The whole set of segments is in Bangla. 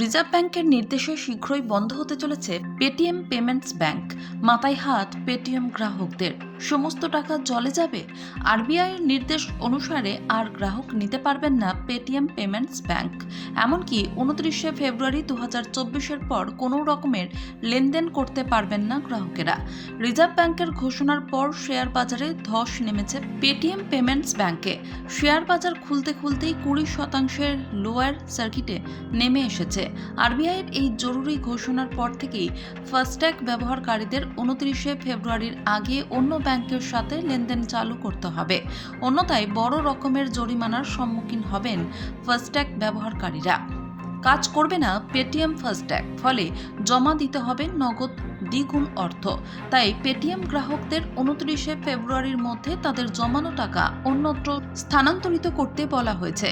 রিজার্ভ ব্যাংকের নির্দেশে শীঘ্রই বন্ধ হতে চলেছে পেটিএম পেমেন্টস ব্যাংক মাথায় হাত পেটিএম গ্রাহকদের। সমস্ত টাকা জলে যাবে? আরবিআইয়ের নির্দেশ অনুসারে আর গ্রাহক নিতে পারবেন না পেটিএম পেমেন্টস ব্যাংক। এমনকি উনত্রিশে ফেব্রুয়ারি দু হাজার চব্বিশের পর কোনো রকমের লেনদেন করতে পারবেন না গ্রাহকেরা। রিজার্ভ ব্যাংকের ঘোষণার পর শেয়ার বাজারে ধস নেমেছে পেটিএম পেমেন্টস ব্যাংকে। শেয়ার বাজার খুলতে খুলতেই কুড়ি শতাংশের লোয়ার সার্কিটে নেমে এসেছে। আরবিআইয়ের এই জরুরি ঘোষণার পর থেকেই ফাস্ট্যাগ ব্যবহারকারীদের উনত্রিশে ফেব্রুয়ারির আগে অন্য ব্যাংকের সাথে লেনদেন চালু করতে হবে। অন্যথায় বড় রকমের জরিমানার সম্মুখীন হবেন ফাস্ট্যাগ ব্যবহারকারীরা। কাজ করবে না পেটিএম ফাস্ট্যাগ, ফলে জমা দিতে হবে নগদ দ্বিগুণ অর্থ। তাই পেটিএম গ্রাহকদের উনত্রিশে ফেব্রুয়ারির মধ্যে তাদের জমানো টাকা অন্যত্র স্থানান্তরিত করতে বলা হয়েছে।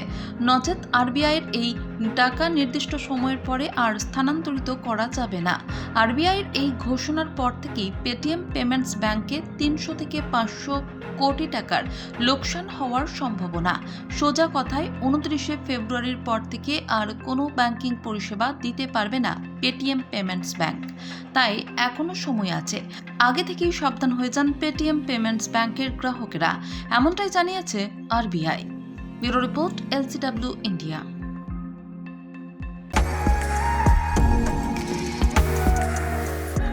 নচেত আরবিআইয়ের এই টাকা নির্দিষ্ট সময়ের পরে আর স্থানান্তরিত করা যাবে না। আরবিআইয়ের এই ঘোষণার পর থেকেই পেটিএম পেমেন্টস ব্যাংকে তিনশো থেকে পাঁচশো কোটি টাকার লোকসান হওয়ার সম্ভাবনা। সোজা কথায়, উনত্রিশে ফেব্রুয়ারির পর থেকে আর কোনো ব্যাংকিং পরিষেবা দিতে পারবে না পেটিএম পেমেন্টস ব্যাংক। তাই এখনও সময় আছে। আগে থেকেই সাবধান হয়ে যান পেটিএম পেমেন্টস ব্যাংকের গ্রাহকেরা। এমনটাই জানিয়েছে RBI. Bureau report, LCW, India.